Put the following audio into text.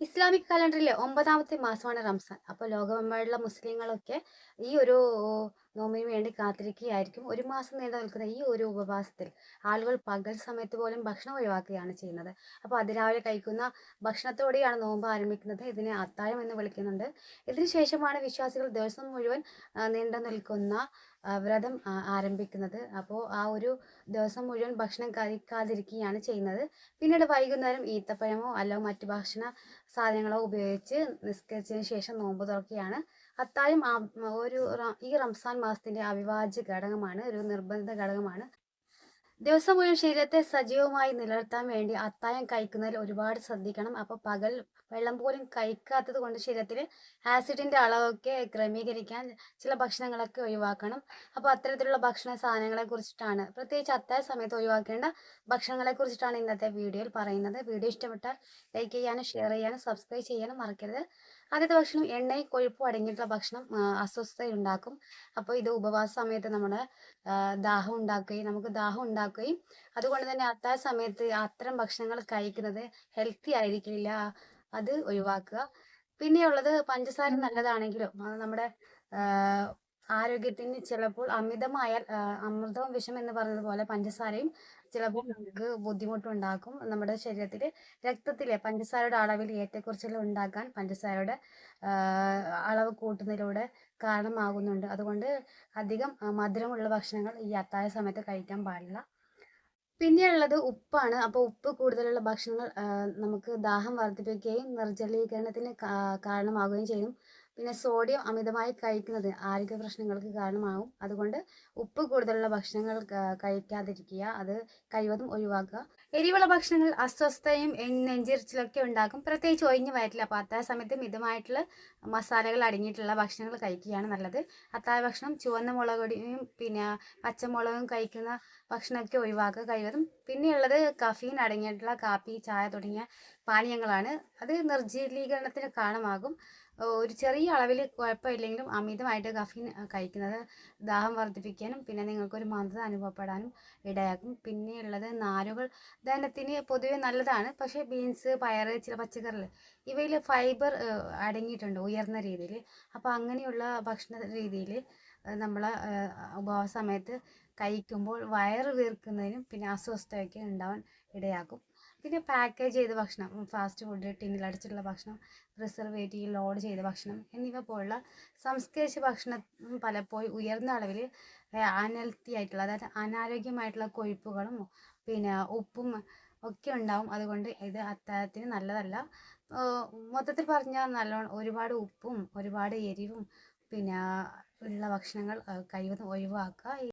Islamic കലണ്ടറിലെ ഒമ്പതാമത്തെ മാസമാണ് റംസാൻ. അപ്പോൾ ലോകമെമ്പാടുള്ള മുസ്ലിങ്ങളൊക്കെ ഈ ഒരു നോമ്പിന് വേണ്ടി കാത്തിരിക്കുകയായിരിക്കും. ഒരു മാസം നീണ്ടു നിൽക്കുന്ന ഈ ഒരു ഉപവാസത്തിൽ ആളുകൾ പകൽ സമയത്ത് പോലും ഭക്ഷണം ഒഴിവാക്കുകയാണ് ചെയ്യുന്നത്. അപ്പോൾ അതിരാവിലെ കഴിക്കുന്ന ഭക്ഷണത്തോടെയാണ് നോമ്പ് ആരംഭിക്കുന്നത്. ഇതിനെ അത്താഴം എന്ന് വിളിക്കുന്നുണ്ട്. ഇതിനുശേഷമാണ് വിശ്വാസികൾ ദിവസം മുഴുവൻ നീണ്ടു നിൽക്കുന്ന വ്രതം ആരംഭിക്കുന്നത്. അപ്പോൾ ആ ഒരു ദിവസം മുഴുവൻ ഭക്ഷണം കഴിക്കാതിരിക്കുകയാണ് ചെയ്യുന്നത്. പിന്നീട് വൈകുന്നേരം ഈത്തപ്പഴമോ അല്ല മറ്റു ഭക്ഷണ സാധനങ്ങളോ ഉപയോഗിച്ച് നിസ്കരിച്ചതിന് ശേഷം നോമ്പ് തുറക്കുകയാണ്. അത്താഴം ഒരു ഈ റംസാൻ മാസത്തിന്റെ അവിഭാജ്യ ഘടകമാണ്. ഒരു നിർബന്ധിത ഘടകമാണ്. ദിവസം മുഴുവൻ ശരീരത്തെ സജീവമായി നിലനിർത്താൻ വേണ്ടി അത്തായം കഴിക്കുന്നതിൽ ഒരുപാട് ശ്രദ്ധിക്കണം. അപ്പോൾ പകൽ വെള്ളം പോലും കഴിക്കാത്തത് കൊണ്ട് ശരീരത്തിൽ ആസിഡിന്റെ അളവൊക്കെ ക്രമീകരിക്കാൻ ചില ഭക്ഷണങ്ങളൊക്കെ ഒഴിവാക്കണം. അപ്പോൾ അത്തരത്തിലുള്ള ഭക്ഷണ സാധനങ്ങളെ കുറിച്ചിട്ടാണ് പ്രത്യേകിച്ച് അത്തായ സമയത്ത് ഒഴിവാക്കേണ്ട ഭക്ഷണങ്ങളെ കുറിച്ചിട്ടാണ് ഇന്നത്തെ വീഡിയോയിൽ പറയുന്നത്. വീഡിയോ ഇഷ്ടപ്പെട്ടാൽ ലൈക്ക് ചെയ്യാനും ഷെയർ ചെയ്യാനും സബ്സ്ക്രൈബ് ചെയ്യാനും മറക്കരുത്. ആദ്യത്തെ ഭക്ഷണം എണ്ണയും കൊഴുപ്പും അടങ്ങിയിട്ടുള്ള ഭക്ഷണം അസ്വസ്ഥതയുണ്ടാക്കും. അപ്പോൾ ഇത് ഉപവാസ സമയത്ത് നമ്മുടെ ദാഹം ഉണ്ടാക്കുകയും നമുക്ക് ദാഹം ഉണ്ടാക്കുകയും അതുകൊണ്ട് തന്നെ അത്താഴ സമയത്ത് അത്തരം ഭക്ഷണങ്ങൾ കഴിക്കുന്നത് ഹെൽത്തി ആയിരിക്കില്ല. അത് ഒഴിവാക്കുക. പിന്നെയുള്ളത് പഞ്ചസാര നല്ലതാണെങ്കിലും നമ്മുടെ ആരോഗ്യത്തിന് ചിലപ്പോൾ അമിതമായാൽ അമൃതവും വിഷം എന്ന് പറയുന്നത് പോലെ പഞ്ചസാരയും ചിലപ്പോൾ നമുക്ക് ബുദ്ധിമുട്ടുണ്ടാക്കും. നമ്മുടെ ശരീരത്തിൽ രക്തത്തിലെ പഞ്ചസാരയുടെ അളവിൽ ഏറ്റക്കുറച്ചിൽ ഉണ്ടാക്കാൻ പഞ്ചസാരയുടെ അളവ് കൂട്ടുന്നതിലൂടെ കാരണമാകുന്നുണ്ട്. അതുകൊണ്ട് അധികം മധുരമുള്ള ഭക്ഷണങ്ങൾ ഈ അത്താഴ സമയത്ത് കഴിക്കാൻ പാടില്ല. പിന്നെയുള്ളത് ഉപ്പാണ്. അപ്പോൾ ഉപ്പ് കൂടുതലുള്ള ഭക്ഷണങ്ങൾ നമുക്ക് ദാഹം വർദ്ധിപ്പിക്കുകയും നിർജലീകരണത്തിന് കാരണമാകുകയും ചെയ്യും. പിന്നെ സോഡിയം അമിതമായി കഴിക്കുന്നത് ആരോഗ്യ പ്രശ്നങ്ങൾക്ക് കാരണമാകും. അതുകൊണ്ട് ഉപ്പ് കൂടുതലുള്ള ഭക്ഷണങ്ങൾ കഴിക്കാതിരിക്കുക. അത് കഴിവതും ഒഴിവാക്കുക. എരിവുള്ള ഭക്ഷണങ്ങൾ അസ്വസ്ഥതയും നെഞ്ചിരിച്ചിലൊക്കെ ഉണ്ടാക്കും. പ്രത്യേകിച്ച് ഒഴിഞ്ഞു വയറ്റില്ല അപ്പോൾ അത്താഴ സമയത്ത് മിതമായിട്ടുള്ള മസാലകൾ അടങ്ങിയിട്ടുള്ള ഭക്ഷണങ്ങൾ കഴിക്കുകയാണ് നല്ലത്. അത്താഴ ഭക്ഷണം ചുവന്ന മുളകൊടിയും പിന്നെ പച്ചമുളകും കഴിക്കുന്ന ഭക്ഷണമൊക്കെ ഒഴിവാക്കുക കഴിവതും. പിന്നെയുള്ളത് കഫീൻ അടങ്ങിയിട്ടുള്ള കാപ്പി, ചായ തുടങ്ങിയ പാനീയങ്ങളാണ്. അത് നിർജലീകരണത്തിന് കാരണമാകും. ഒരു ചെറിയ അളവിൽ കുഴപ്പമില്ലെങ്കിലും അമിതമായിട്ട് കഫീൻ കഴിക്കുന്നത് ദാഹം വർദ്ധിപ്പിക്കാനും പിന്നെ നിങ്ങൾക്കൊരു മന്ദത അനുഭവപ്പെടാനും ഇടയാക്കും. പിന്നെയുള്ളത് നാരുകൾ ദഹനത്തിന് പൊതുവെ നല്ലതാണ്. പക്ഷേ ബീൻസ്, പയർ, ചില പച്ചക്കറികൾ ഇവയിൽ ഫൈബർ അടങ്ങിയിട്ടുണ്ട് ഉയർന്ന രീതിയിൽ. അപ്പോൾ അങ്ങനെയുള്ള ഭക്ഷണ രീതിയിൽ നമ്മൾ ഉപവാസ സമയത്ത് കഴിക്കുമ്പോൾ വയറ് വീർക്കുന്നതിനും പിന്നെ അസ്വസ്ഥതയൊക്കെ ഉണ്ടാവാൻ ഇടയാക്കും. പിന്നെ പാക്കേജ് ചെയ്ത ഭക്ഷണം ഫാസ്റ്റ് ഫുഡ് ടിന്നിൽ അടച്ചിട്ടുള്ള ഭക്ഷണം പ്രിസർവേറ്റീവ് ലോഡ് ചെയ്ത ഭക്ഷണം എന്നിവ പോലുള്ള സംസ്കരിച്ച ഭക്ഷണം പലപ്പോഴും ഉയർന്ന അളവിൽ അനൽത്തി ആയിട്ടുള്ള അതായത് അനാരോഗ്യമായിട്ടുള്ള കൊഴുപ്പുകളും പിന്നെ ഉപ്പും ഒക്കെ ഉണ്ടാവും. അതുകൊണ്ട് ഇത് അത്താഴത്തിന് നല്ലതല്ല. മൊത്തത്തിൽ പറഞ്ഞാൽ നല്ലോണം ഒരുപാട് ഉപ്പും ഒരുപാട് എരിവും പിന്നെ ഉള്ള ഭക്ഷണങ്ങൾ കഴിവതും ഒഴിവാക്കുക.